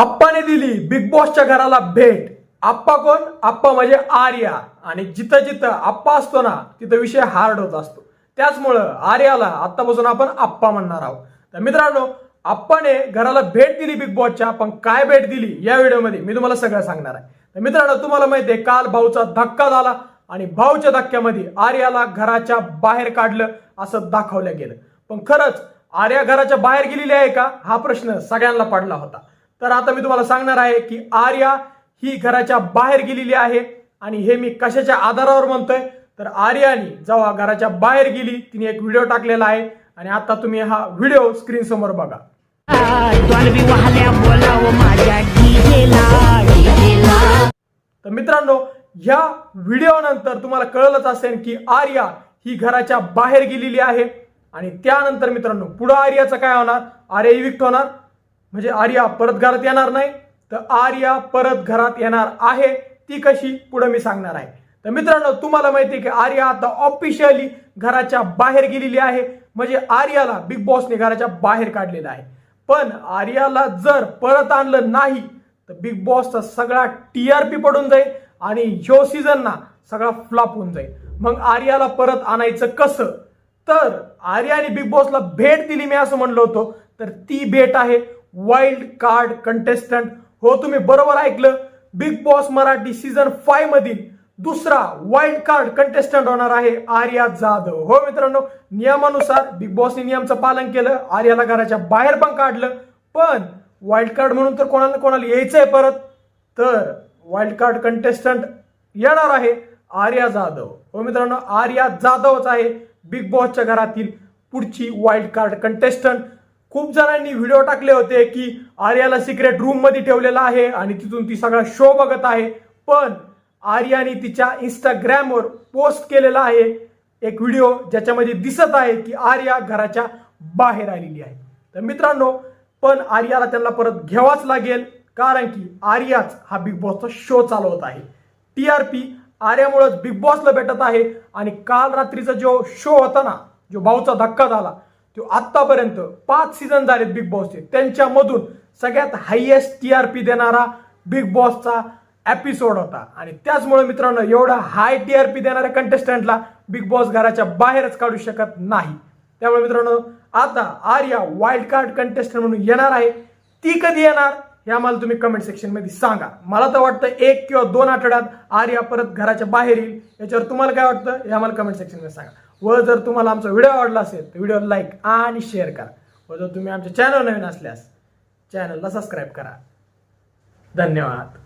आप्पाने दिली बिग बॉसच्या घराला भेट. आप्पा कोण? आप्पा म्हणजे आर्या. आणि जिथं जिथं आप्पा असतो ना तिथं विषय हार्ड होत असतो. त्याचमुळं आर्याला आत्तापासून आपण आप्पा म्हणणार आहोत. तर मित्रांनो आप्पाने घराला भेट दिली बिग बॉसच्या पण काय भेट दिली या व्हिडिओमध्ये मी तुम्हाला सगळं सांगणार आहे. तर मित्रांनो तुम्हाला माहिती आहे काल भाऊचा धक्का झाला आणि भाऊच्या धक्क्यामध्ये आर्याला घराच्या बाहेर काढलं असं दाखवलं गेलं. पण खरंच आर्या घराच्या बाहेर गेलेली आहे का? हा प्रश्न सगळ्यांना पडला होता. तर आता मी तुम्हाला सांगणार आहे की आर्या ही घराच्या बाहेर गेलेली आहे आणि हे मी कशाच्या आधारावर म्हणतोय? तर आर्यानी जेव्हा घराच्या बाहेर गेली तिने एक व्हिडिओ टाकलेला आहे आणि आता तुम्ही हा व्हिडिओ स्क्रीन समोर बघा. तर मित्रांनो ह्या व्हिडिओ नंतर तुम्हाला कळलंच असेल की आर्या ही घराच्या बाहेर गेलेली आहे. आणि त्यानंतर मित्रांनो पुढं आर्याचं काय होणार? आर्या इविक्ट होणार. म्हणजे आर्या परत घरात येणार नाही तर आर्या परत घरात येणार आहे ती कशी? पुढे मी सांगणार आहे. तर मित्रांनो तुम्हाला माहिती आहे की आर्या आता ऑफिशियली घराच्या बाहेर गेलेली आहे. म्हणजे आर्याला बिग बॉसने घराच्या बाहेर काढलेलं आहे. पण आर्याला जर परत आणलं नाही तर बिग बॉसचा सगळा टीआरपी पडून जाईल आणि ह्यो सीझन ना सगळा फ्लॉप होऊन जाईल. मग आर्याला परत आणायचं कसं? तर आर्याने बिग बॉसला भेट दिली मी असं म्हणलो होतो. तर ती भेट आहे. वाईल्ड कार्ड कंटेस्टंट हो तुम्ही बरोबर ऐकलं. Big boss Marathi season five मधील दुसरा वाईल्ड कार्ड कंटेस्टंट होणार आहे आर्या जाधव. हो मित्रांनो नियमानुसार बिग बॉसने नियमचं पालन केलं. आर्याला घराच्या बाहेर पण काढलं. पण वाईल्ड कार्ड म्हणून तर कोणाला कोणाला यायचंय परत. तर वाईल्ड कार्ड कंटेस्टंट येणार आहे आर्या जाधव. हो मित्रांनो आर्या जाधवच आहे बिग बॉसच्या घरातील पुढची वाईल्ड कार्ड कंटेस्टंट खूप जणांनी व्हिडिओ टाकले होते की आर्याला सिक्रेट रूममध्ये ठेवलेला आहे आणि तिथून ती सगळा शो बघत आहे. पण आर्याने तिच्या इंस्टाग्रामवर पोस्ट केलेला आहे. एक व्हिडिओ ज्याच्यामध्ये दिसत आहे की आर्या घराच्या बाहेर आलेली आहे. तर मित्रांनो पण आर्याला त्यांना परत घ्यावाच लागेल कारण की आर्याच हा बिग बॉसचा शो चालवत आहे. टी आर पी आर्यामुळेच बिग बॉसला भेटत आहे आणि काल रात्रीचा जो शो होता ना जो भाऊचा धक्का झाला तो आतापर्यंत पाच सीझन झालेत बिग बॉसचे त्यांच्यामधून सगळ्यात हायएस्ट पी देणारा बिग बॉसचा एपिसोड होता. आणि त्याचमुळे मित्रांनो एवढा हाय टी आर पी देणाऱ्या कंटेस्टंटला बिग बॉस घराच्या बाहेरच काढू शकत नाही. त्यामुळे मित्रांनो आता आर्या वाईल्ड कार्ड कंटेस्टंट म्हणून येणार आहे. ती कधी येणार? हे आम्हाला तुम्ही कमेंट सेक्शनमध्ये सांगा. मला तर वाटतं एक किंवा दोन आठवड्यात आर्या परत घराच्या बाहेर येईल. याच्यावर तुम्हाला काय वाटतं? हे आम्हाला कमेंट सेक्शनमध्ये सांगा. व जर तुम्हाला आमचा व्हिडिओ आवडला असेल तर व्हिडिओ लाईक आणि शेअर करा. व जर तुम्ही आमच्या चॅनल नवीन असल्यास चॅनलला सबस्क्राईब करा. धन्यवाद.